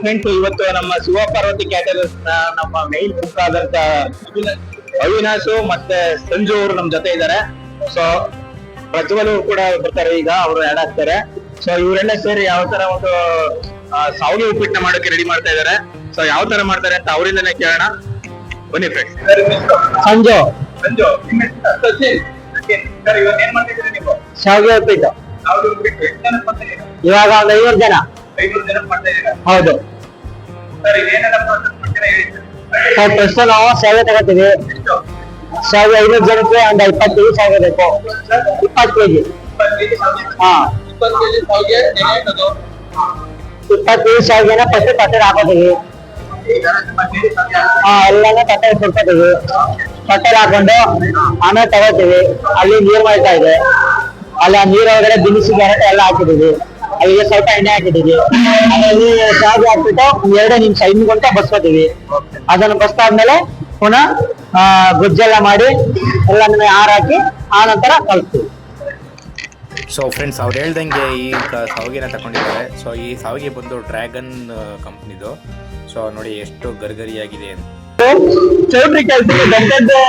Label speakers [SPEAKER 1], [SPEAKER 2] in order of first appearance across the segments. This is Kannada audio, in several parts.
[SPEAKER 1] ಫ್ರೆಂಡ್ಸ್ ಇವತ್ತು ನಮ್ಮ ಶಿವಪಾರ್ವತಿ ಕ್ಯಾಟರರ್ಸ್ ನಮ್ಮ ಮೈನ್ ಕುಕ್ ಆದಂತ ಅವಿನಾಶ್ ಮತ್ತೆ ಸಂಜು ಅವರು ನಮ್ ಜೊತೆ ಇದ್ದಾರೆ ಸೊ ಪ್ರಜ್ವಲ್ ಅವ್ರು ಕೂಡ ಬರ್ತಾರೆ ಈಗ ಅವರು ಆಡ್ ಆಗ್ತಾರೆ. ಸೊ ಇವರೆಲ್ಲ ಸೇರಿ ಯಾವ ತರ ಒಂದು ಆ, ಸಾವಿಗೆ ಉಪ್ಪಿಟ್ಟನ್ನ ಮಾಡೋಕೆ ರೆಡಿ ಮಾಡ್ತಾ ಇದಾರೆ. ಸೊ ಯಾವ ತರ ಮಾಡ್ತಾರೆ ಅಂತ ಅವರಿಂದನೇ ಕೇಳೋಣ. ಬನ್ನಿ ಫ್ರೆಂಡ್ಸ್
[SPEAKER 2] ಸಂಜು.
[SPEAKER 1] ಸಂಜು ಏನ್ ಮಾಡ್ತಿದ್ದೀರಿ ನೀವು?
[SPEAKER 2] ಶಾವಿಗೆ ಉಪ್ಪಿಟ್ಟು.
[SPEAKER 1] ಉಪ್ಪಿಟ್ಟು.
[SPEAKER 2] ಇವಾಗ ಒಂದು ಐವತ್ತು ಜನ. ಹೌದು.
[SPEAKER 1] ಸರ್
[SPEAKER 2] ಫಸ್ಟ್ ನಾವು ಶಾವಿಗೆ ತಗೋತೀವಿ. ಸಾವಿರ ಐನೂರು ಜನಕ್ಕೆ ಒಂದು ಇಪ್ಪತ್ತು ಕೆಜಿ ಶಾವಿಗೆ ಬೇಕು. ಇಪ್ಪತ್ತು ಕೆಜಿ. ಹಾ.
[SPEAKER 1] ಇಪ್ಪತ್ತು ಕೆಜಿ ಸಾವಿಗೆ ಏನಾಯ್ತದು
[SPEAKER 2] ಇಪ್ಪತ್ತು ಕೆಜಿ ಶಾವಿಗೆನ ಫಸ್ಟ್ ತಟ್ಟೆಗೆ ಹಾಕೋತೀವಿ. ಹಾಂ, ಎಲ್ಲನೂ ಪಟ್ಟೆ ಸುಡ್ಕೋತೀವಿ ತಟ್ಟೆಗೆ ಹಾಕೊಂಡು ಆಮೇಲೆ ತಗೋತೀವಿ. ಅಲ್ಲಿ ನೀರು ಮಾಡ್ತಾ ಇದೆ. ಅಲ್ಲಿ ಆ ನೀರ್ ಒಳಗಡೆ ದಿನಸಿ ಕ್ಯಾರೆಟ್ ಎಲ್ಲ ಹಾಕಿದೀವಿ ಅಲ್ಲಿಗೆ ಸ್ವಲ್ಪ ಎಣ್ಣೆ ಹಾಕಿದೀವಿ ಆಮೇಲೆ ಚಾರ್ಜ್ ಹಾಕ್ಬಿಟ್ಟು ಎರಡು ನಿಮಿಷ ಇನ್ನು ಗಂಟೆ ಬಸ್ಕೋತೀವಿ. ಅದನ್ನು ಬಸ್ತಾದ್ಮೇಲೆ ಪುನಃ ಗೊಜ್ಜೆಲ್ಲ ಮಾಡಿ ಎಲ್ಲ ಹಾರ ಹಾಕಿ ಆ ನಂತರ ಕಳಿಸ್ತೀವಿ.
[SPEAKER 3] ಸೊ ಫ್ರೆಂಡ್ಸ್ ಅವ್ರು ಹೇಳ್ದಂಗೆ ಈ ಸಾವಿಗೆನ ತಗೊಂಡಿದ್ದಾರೆ ಸೊ ಈ ಸಾವಿಗೆ ಬಂದು ಡ್ರ್ಯಾಗನ್ ಕಂಪ್ನಿದು. ಸೊ ನೋಡಿ ಎಷ್ಟು ಗರ್ಗರಿಯಾಗಿದೆ ಅಂತ.
[SPEAKER 2] ಚೌಟ್ರಿ ಕೆಲಸಕ್ಕೆ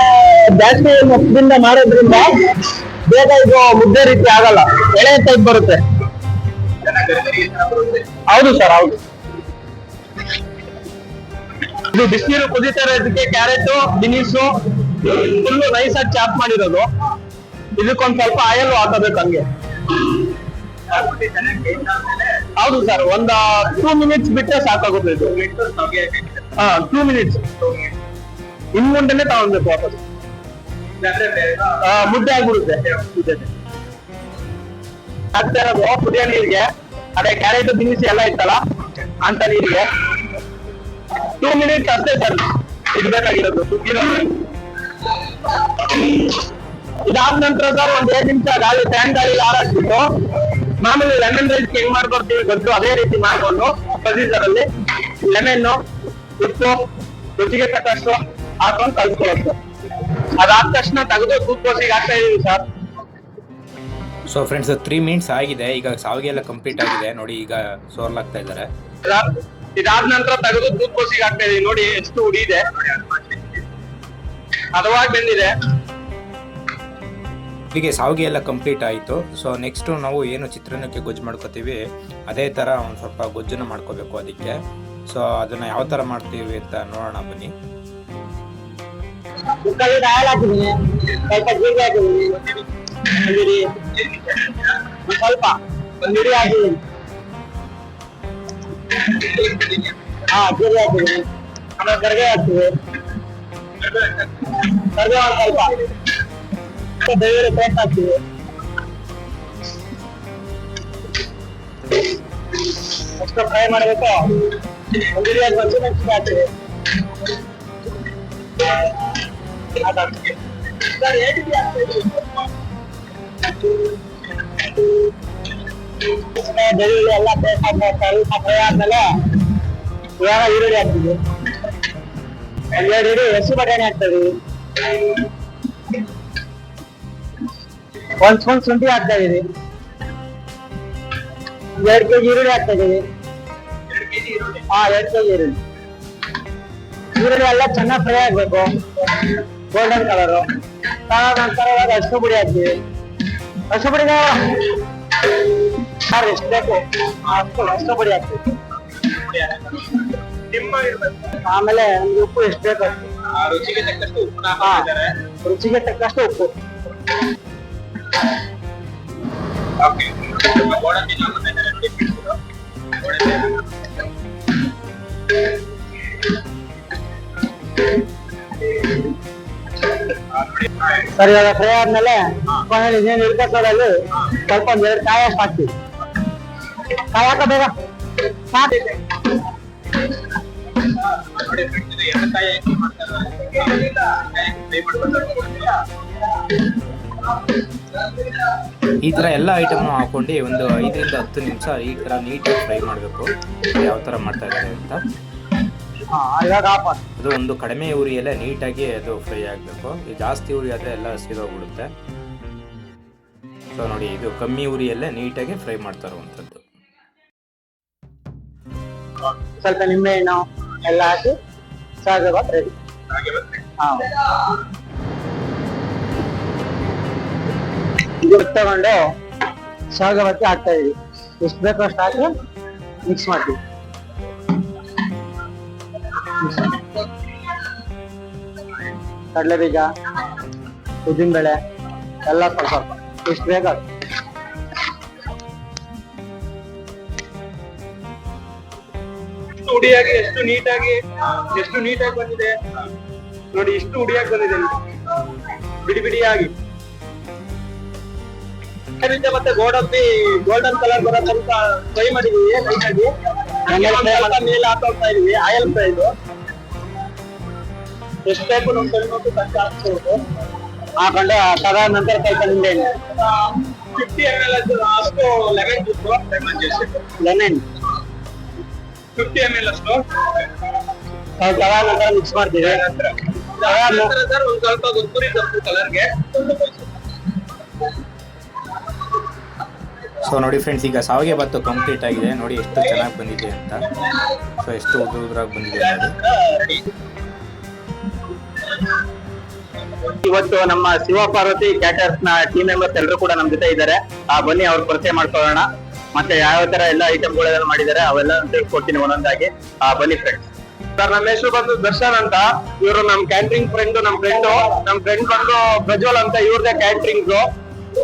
[SPEAKER 2] ಜಾಸ್ತಿ ಮೊತ್ತದಿಂದ ಮಾಡೋದ್ರಿಂದ ಬೇಗ ಇದು ಮುದ್ದೆ ರೀತಿ ಆಗಲ್ಲ. ಎಳೆ ಟೈಪ್ ಬರುತ್ತೆ. ಹೌದು ಸರ್ ಹೌದು.
[SPEAKER 1] ಇದು ಬಿಸಿನೀರು ಕುದಿತಾ ಇರೋದಕ್ಕೆ ಕ್ಯಾರೆಟ್ ಬಿನಿಸು ಫುಲ್ಲು ನೈಸ್ ಆಗಿ ಚಾಪ್ ಮಾಡಿರೋದು. ಇದಕ್ಕೊಂದ್ ಸ್ವಲ್ಪ ಆಯಲ್ ಹಾಕಬೇಕು ಹಂಗೆ. ಹೌದು ಸರ್ ಒಂದ ಟೂ ಮಿನಿಟ್ಸ್ ಬಿಟ್ಟರೆ ಸಾಕಾಗುತ್ತೆ ಇದು. ಹಾ ಟೂ ಮಿನಿಟ್ಸ್ ಇನ್ ಮುಂದೆನೆ ತಗೊಳ್ಬೇಕು ವಾಪಸ್. ಮುದ್ದೆ ಆಗ್ಬಿಡುತ್ತೆ. ಹಾಕ್ತಾ ಇರೋದು ಕುದಿಯೋ ನೀರಿಗೆ. ಅದೇ ಕ್ಯಾರೆಟ್ ತಿನ್ನಿಸಿ ಎಲ್ಲ ಇತ್ತಲ್ಲ? ಅಂತ ನೀರಿಗೆ. ಟೂ ಮಿನಿಟ್ಸ್ ಅಷ್ಟೇ ಸರ್. ಇಡ್ಬೇಕಾಗಿರೋದು ಇದಾದ ನಂತರ ಸರ್ ಒಂದ್ ಎರಡ್ ನಿಮಿಷ ಗಾಳಿ ಫ್ಯಾನ್ ಗಾಳಿ ಹಾರಾಕ್ಬಿಟ್ಟು, ಮಾಮೂಲಿ ಲೆಮನ್ ರೈಸ್ ಹೆಂಗ್ ಮಾಡ್ಕೊಡ್ತೀವಿ ಗೊತ್ತು? ಅದೇ ರೀತಿ ಮಾಡ್ಕೊಂಡು ಪ್ರೊಸೀಜರ್ ಅಲ್ಲಿ ಲೆಮನ್ ಉಪ್ಪು, ರುಚಿಗೆ ತಕ್ಕಷ್ಟು ಹಾಕೊಂಡು ಕಲ್ಸ್ಕೊಳ್ಳೋದು. ಅದಾದ ತಕ್ಷಣ ತೆಗೆದು ಸೂಪ್ ಕೋಸಿಗೆ ಹಾಕ್ತಾ ಇದೀವಿ sir.
[SPEAKER 3] So friends three minutes ಆಗಿದೆ. ಈಗ ಸಾವಿಗೆ ಎಲ್ಲ ಕಂಪ್ಲೀಟ್ ಆಗಿದೆ. ನೋಡಿ ಈಗ ಸೋರ್ಲಾಗ್ತಾ ಇದ್ದಾರೆ.
[SPEAKER 1] ಇದಾದ ನಂತರ ತೆಗೆದು ಟೂತ್ ಪೋಸಿಗೆ ಹಾಕ್ತಾ ಇದೀವಿ ನೋಡಿ ಎಷ್ಟು ಉಡಿ ಇದೆ. ಹದವಾಗಿ ಬಂದಿದೆ.
[SPEAKER 3] ಹೀಗೆ ಸಾವಿಗೆ ಎಲ್ಲ ಕಂಪ್ಲೀಟ್ ಆಯಿತು. ಸೊ ನೆಕ್ಸ್ಟ್ ನಾವು ಏನು ಚಿತ್ರಾನ್ನಕ್ಕೆ ಗೊಜ್ಜು ಮಾಡ್ಕೋತೀವಿ ಅದೇ ಥರ ಒಂದು ಸ್ವಲ್ಪ ಗೊಜ್ಜನ್ನು ಮಾಡ್ಕೋಬೇಕು ಅದಕ್ಕೆ. ಸೊ ಅದನ್ನು ಯಾವ ಥರ ಮಾಡ್ತೀವಿ ಅಂತ ನೋಡೋಣ ಬನ್ನಿ.
[SPEAKER 2] ಸ್ವಲ್ಪ ಜೀರಿಗೆ ಹಾಕಿದೀನಿ ಒಂದಿಡಿ ಒಂದ್ ಸ್ವಲ್ಪ ಒಂದ್ ಹಿಡಿ ಹಾಕಿದೀನಿ ಹಾ ಜೀರಿಗೆ ಹಾಕಿದೀನಿ ಆಮೇಲೆ ಕರ್ಗೆ ಹಾಕ್ತೀವಿ ಕರ್ಗೆ ಒಂದ್ ಸ್ವಲ್ಪ ಬೇರೆ ಪೇಸ್ಟ್ ಹಾಕ್ತೀವಿ ಅಷ್ಟು ಫ್ರೈ ಮಾಡಬೇಕು ಒಂದ್ ಹಿಡಿ ಹಾಕಿ ಹಸಿಮೆಣಸಿನ್ಕಾಯಿ ಹಾಕ್ತೀವಿ ಅದಾಗ್ತದೆ. ಸರ್, ಹೇಗಿದೆ ಅಂತ ಹೇಳಿ. ಸುಮ್ನೆ ಬೆಳ್ಳುಳ್ಳಿ ಎಲ್ಲ ಪೇಸ್ಟ್ ಹಾಕ್ಬೇಕು ಸ್ವಲ್ಪ ಫ್ರೈ ಆದ್ಮೇಲೆ ಇವಾಗ ಈರುಳ್ಳಿ ಹಾಕ್ತೀವಿ ಒಂದೆರಡು ಹಿಡಿ ಹಸಿ ಬಟಾಣಿ ಹಾಕ್ತೀವಿ ಒಂದ್ ಸ್ಪೂನ್ ಶುಂಠಿ ಹಾಕ್ತಾ ಇದೀವಿ ಎರಡು ಕೆಜಿ ಈರುಳ್ಳಿ ಹಾಕ್ತಾ ಇದೀವಿ ಹಾ ಎರಡು ಕೆಜಿ ಈರುಳ್ಳಿ ಈರುಳ್ಳಿ ಎಲ್ಲ ಚೆನ್ನಾಗಿ ಫ್ರೈ ಆಗ್ಬೇಕು ಗೋಲ್ಡನ್ ಕಲರ್ ನಂತರ ಇವಾಗ ಅಷ್ಟು ಪುಡಿ ಹಾಕ್ತೀವಿ ಅಷ್ಟು ಪುಡಿನ ಸರ್ ಎಷ್ಟು ಬೇಕು ಅಷ್ಟು ಅಷ್ಟು ಪುಡಿ ಹಾಕ್ತೀವಿ ಆಮೇಲೆ ನಮ್ಗೆ ಉಪ್ಪು ಎಷ್ಟು ಬೇಕು ಅಷ್ಟು.
[SPEAKER 1] ಆ ರುಚಿಗೆ ತಕ್ಕಷ್ಟು ಉಪ್ಪನ್ನ
[SPEAKER 2] ಹಾ.
[SPEAKER 1] ಹಾಕಿದ್ದಾರೆ
[SPEAKER 2] ರುಚಿಗೆ ತಕ್ಕಷ್ಟು ಉಪ್ಪು
[SPEAKER 1] ಓಕೆ ಗೋಡಂಬಿ
[SPEAKER 2] ಸರ್ ಇವಾಗ ಫ್ರೈ ಆದ್ಮೇಲೆ ಕೊನೆಯಲ್ಲಿ ಇನ್ನೇನು ಇಳ್ಕೊಸೋದಲ್ಲಿ ಸ್ವಲ್ಪ ಒಂದ್ ಎರಡು ಕಾಯಿ ಅಷ್ಟು ಹಾಕ್ತೀವಿ. ಕಾಯಿ ಹಾಕ ಬೇಗ.
[SPEAKER 3] ಈ ಥರ ಎಲ್ಲ ಐಟಮ್ನು ಹಾಕೊಂಡು ಒಂದು ಐದರಿಂದ ಹತ್ತು ನಿಮಿಷ ಈ ಥರ ನೀಟಾಗಿ ಫ್ರೈ ಮಾಡಬೇಕು. ಯಾವ ಥರ ಮಾಡ್ತಾ ಇದ್ದಾರೆ ಅಂತ.
[SPEAKER 2] ಇವಾಗ ಆಫ್
[SPEAKER 3] ಅದು ಒಂದು ಕಡಿಮೆ ಉರಿಯಲ್ಲೇ ನೀಟಾಗಿ ಅದು ಫ್ರೈ ಆಗಬೇಕು. ಜಾಸ್ತಿ ಉರಿ ಆದರೆ ಎಲ್ಲ ಸೀದೋಗ್ಬಿಡುತ್ತೆ ಸೊ ನೋಡಿ ಇದು ಕಮ್ಮಿ ಉರಿಯಲ್ಲೇ ನೀಟಾಗಿ ಫ್ರೈ ಮಾಡ್ತಾ ಇರುವಂಥದ್ದು
[SPEAKER 2] ಸ್ವಲ್ಪ ನಿಂಬೆಹಣ್ಣು ಎಲ್ಲ ಹಾಕಿ ಶಾವಿಗೆ ಬಾತ್ ರೆಡಿ ಹಾ. ಇದು ತಗೊಂಡು ಶಾವಿಗೆ ಬಾತ್ಗೆ ಹಾಕ್ತಾ ಇದೀವಿ. ಎಷ್ಟು ಬೇಕೋ ಅಷ್ಟು ಹಾಕಿ ಮಿಕ್ಸ್ ಮಾಡ್ತೀವಿ. ಕಡಲೆ ಬೀಜ ಉದ್ದಿನ ಬೇಳೆ ಎಲ್ಲ ಸ್ವಲ್ಪ ಸ್ವಲ್ಪ ಎಷ್ಟು
[SPEAKER 1] ಎಷ್ಟು ಉಡಿಯಾಗಿ ಎಷ್ಟು ನೀಟಾಗಿ ಎಷ್ಟು ನೀಟಾಗಿ ಬಂದಿದೆ? ನೋಡಿ ಇಷ್ಟು ಉಡಿಯಾಗಿ ಬಂದಿದೆ. ಬಿಡಿ ಬಿಡಿಯಾಗಿ. ಮತ್ತೆ ಗೋಡಂಬಿ ಗೋಲ್ಡನ್ ಕಲರ್ ಬರೋ ತನಕ ಫ್ರೈ ಮಾಡಿದೀವಿ ಲೈಟ್ ಆಗಿ ಮೇಲೆ ಹಾಕೋತಾ ಇದೀವಿ ಆಯಲ್ ಫ್ರೈ ಇದು? ಎಷ್ಟು ಬೇಕು ನಮ್ ಕೈ ಹಾಕ್ಬೋದು
[SPEAKER 2] ಹಾಕೊಂಡು ಸದಾ ನಂತರ ಸ್ವಲ್ಪ ನಿಂಬೆಹಣ್ಣು
[SPEAKER 1] ಫಿಫ್ಟಿ ಎಂ ಎಲ್ ಅಷ್ಟು lemon juice lemon juice
[SPEAKER 2] lemon
[SPEAKER 1] fifty M L ಅಷ್ಟು.
[SPEAKER 2] ತದ ನಂತರ ಮಿಕ್ಸ್ ಮಾಡ್ತೀವಿ.
[SPEAKER 1] ನಂತರ. ಸರ್ ಒಂದ್ ಸ್ವಲ್ಪ ಕಲರ್ಗೆ
[SPEAKER 3] ಸೊ ನೋಡಿ ಫ್ರೆಂಡ್ಸ್ ಈಗ ಸಾವಿಗೆ ಬತ್ತು ಕಂಪ್ಲೀಟ್ ಆಗಿದೆ. ನೋಡಿ ಎಷ್ಟು ಚೆನ್ನಾಗಿ ಬಂದಿದೆ ಅಂತ. ಸೊ ಎಷ್ಟು ಉದ್ರ ಉದ್ರಾಗಿ ಬಂದಿದೆ ನೋಡಿ
[SPEAKER 1] ಇವತ್ತು ನಮ್ಮ ಶಿವಪಾರ್ವತಿ ಕ್ಯಾಟರ್ಸ್ನ ಟೀಮ್ ಮೆಂಬರ್ಸ್ ಎಲ್ಲರೂ ಕೂಡ ನಮ್ ಜೊತೆ ಇದ್ದಾರೆ. ಆ, ಬನ್ನಿ, ಅವ್ರ ಪರಿಚಯ ಮಾಡ್ಕೊಳ್ಳೋಣ. ಮತ್ತೆ ಯಾವ ತರ ಎಲ್ಲ ಐಟಮ್ ಗಳೆಲ್ಲ ಮಾಡಿದ್ದಾರೆ ಅವೆಲ್ಲ ಕೊಡ್ತೀನಿ ಒಂದೊಂದಾಗಿ. ಆ, ಬನ್ನಿ ಫ್ರೆಂಡ್ಸ್ ಸರ್, ನಮ್ಮ ಹೆಸರು ಬಂದು ದರ್ಶನ್ ಅಂತ. ಇವರು ನಮ್ ಕ್ಯಾಂಟ್ರಿಂಗ್ ಫ್ರೆಂಡ್ ನಮ್ ಫ್ರೆಂಡ್ ನಮ್ ಫ್ರೆಂಡ್ ಬಂದು ಪ್ರಜ್ವಲ್ ಅಂತ, ಇವ್ರದೇ ಕ್ಯಾಂಟ್ರಿಂಗ್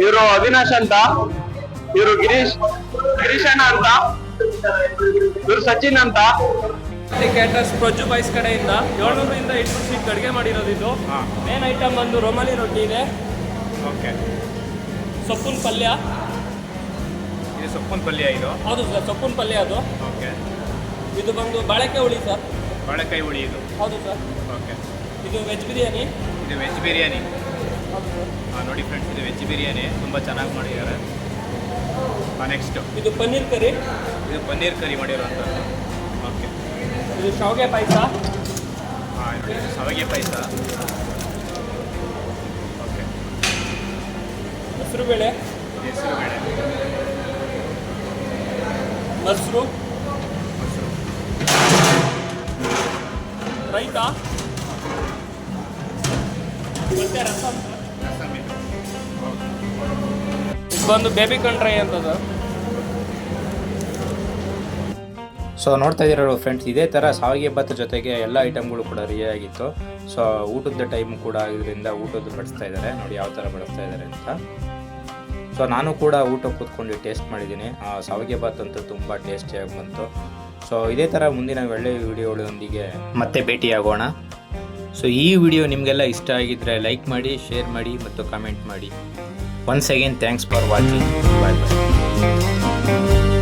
[SPEAKER 1] ಇವರು ಅವಿನಾಶ್ ಅಂತ. ಇವರು ಗಿರೀಶ್, ಗಿರೀಶಣ್ಣ ಅಂತ. ಇವ್ರು ಸಚಿನ್ ಅಂತ.
[SPEAKER 4] ಕ್ಯಾಟರ್ಸ್ ಪ್ರಜ್ಜು ಬಾಯ್ಸ್ ಕಡೆಯಿಂದ ಏಳ್ನೂರಿಂದ ಎಂಟು ಸೀಟ್ ಅಡುಗೆ ಮಾಡಿರೋದು ಇದು. ಮೇನ್ ಐಟಮ್ ಬಂದು ರೋಮಲಿ ರೊಟ್ಟಿ ಇದೆ.
[SPEAKER 3] ಓಕೆ.
[SPEAKER 4] ಸೊಪ್ಪಿನ ಪಲ್ಯ.
[SPEAKER 3] ಇದು ಸೊಪ್ಪಿನ ಪಲ್ಯ ಇದು?
[SPEAKER 4] ಹೌದು ಸರ್ ಸೊಪ್ಪಿನ ಪಲ್ಯ ಅದು.
[SPEAKER 3] ಓಕೆ.
[SPEAKER 4] ಇದು ಬಂದು ಬಾಳೆಕಾಯಿ ಹುಳಿ ಸರ್
[SPEAKER 3] ಬಾಳೆಕಾಯಿ ಹುಳಿ ಇದು?
[SPEAKER 4] ಹೌದು ಸರ್
[SPEAKER 3] ಓಕೆ.
[SPEAKER 4] ಇದು ವೆಜ್ ಬಿರಿಯಾನಿ
[SPEAKER 3] ಇದು ವೆಜ್ ಬಿರಿಯಾನಿ
[SPEAKER 4] ಹೌದು ಸರ್
[SPEAKER 3] ನೋಡಿ ಫ್ರೆಂಡ್ಸ್ ಇದು ವೆಜ್ ಬಿರಿಯಾನಿ ತುಂಬ ಚೆನ್ನಾಗಿ ಮಾಡಿದ್ದಾರೆ. ನೆಕ್ಸ್ಟು
[SPEAKER 4] ಇದು ಪನ್ನೀರ್ ಕರಿ.
[SPEAKER 3] ಇದು ಪನ್ನೀರ್ ಕರಿ ಮಾಡಿರೋಂಥದ್ದು ಓಕೆ
[SPEAKER 4] ಇದು ಶಾವಿಗೆ ಪಾಯಸ?
[SPEAKER 3] ಹಾಂ ಸಾವಿಗೆ ಪಾಯಸ. ಓಕೆ.
[SPEAKER 4] ಹೆಸರುಬೇಳೆ
[SPEAKER 3] ಹೆಸರು ಬೇಳೆ.
[SPEAKER 4] ಮೊಸರು?
[SPEAKER 3] ಮೊಸರು.
[SPEAKER 4] ರೈತ? ಮತ್ತೆ ರಸಂ?
[SPEAKER 3] ರಸಮ್ ಇದು.
[SPEAKER 4] ಬಂದು ಬೇಬಿ ಕಂಡ್ರೈ ಅಂತ ಸರ್
[SPEAKER 3] ಸೊ ನೋಡ್ತಾ ಇದ್ದೀರಲ್ಲ ಫ್ರೆಂಡ್ಸ್ ಇದೇ ಥರ ಸಾವಿಗೆ ಭತ್ತ ಜೊತೆಗೆ ಎಲ್ಲ ಐಟಮ್ಗಳು ಕೂಡ ರೆಡಿ ಆಗಿತ್ತು. ಸೊ ಊಟದ ಟೈಮ್ ಕೂಡ ಇದರಿಂದ ಊಟದ್ದು ಬಡಿಸ್ತಾ ಇದ್ದಾರೆ. ನೋಡಿ ಯಾವ ಥರ ಬಡಿಸ್ತಾ ಇದ್ದಾರೆ ಅಂತ. ಸೊ ನಾನು ಕೂಡ ಊಟ ಕೂತ್ಕೊಂಡು ಟೇಸ್ಟ್ ಮಾಡಿದ್ದೀನಿ. ಆ, ಸಾವಿಗೆ ಭಾತ್ ಅಂತೂ ತುಂಬ ಟೇಸ್ಟಿಯಾಗಿ ಬಂತು. ಸೊ ಇದೇ ಥರ ಮುಂದಿನ ಒಳ್ಳೆಯ ವಿಡಿಯೋಗಳೊಂದಿಗೆ ಮತ್ತೆ ಭೇಟಿಯಾಗೋಣ. ಸೊ ಈ ವಿಡಿಯೋ ನಿಮಗೆಲ್ಲ ಇಷ್ಟ ಆಗಿದ್ದರೆ ಲೈಕ್ ಮಾಡಿ ಶೇರ್ ಮಾಡಿ ಮತ್ತು ಕಮೆಂಟ್ ಮಾಡಿ. Once again thanks for watching bye bye